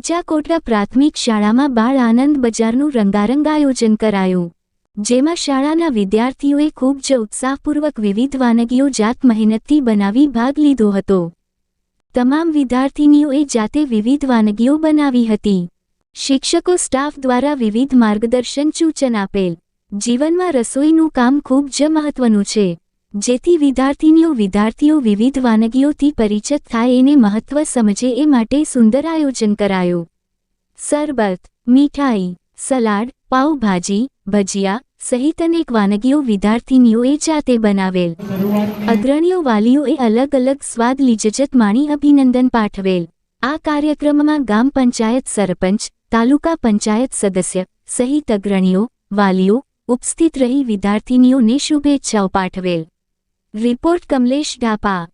નીચા પ્રાથમિક શાળામાં બાળ આનંદ બજારનું રંગારંગ આયોજન કરાયું. જેમાં શાળાના વિદ્યાર્થીઓએ ખૂબ જ ઉત્સાહપૂર્વક વિવિધ વાનગીઓ જાત મહેનતથી બનાવી ભાગ લીધો હતો. તમામ વિદ્યાર્થીનીઓએ જાતે વિવિધ વાનગીઓ બનાવી હતી. શિક્ષકો સ્ટાફ દ્વારા વિવિધ માર્ગદર્શન સૂચન આપેલ. જીવનમાં રસોઈનું કામ ખૂબ જ મહત્વનું છે. જેથી વિદ્યાર્થીનીઓ, વિદ્યાર્થીઓ વિવિધ વાનગીઓથી પરિચિત થાય એને મહત્વ સમજે એ માટે સુંદર આયોજન કરાયું. સરબત મીઠાઈ, સલાડ, પાઉભાજી, ભજીયા સહિત અનેક વાનગીઓ વિદ્યાર્થીનીઓએ જાતે બનાવેલ. અગ્રણીઓ વાલીઓએ અલગ અલગ સ્વાદ લીજજત માણી અભિનંદન પાઠવેલ. આ કાર્યક્રમમાં ગામ પંચાયત સરપંચ, તાલુકા પંચાયત સદસ્ય સહિત અગ્રણીઓ, વાલીઓ ઉપસ્થિત રહી વિદ્યાર્થીનીઓને શુભેચ્છાઓ પાઠવેલ. રિપોર્ટ કમલેશ ડાપા.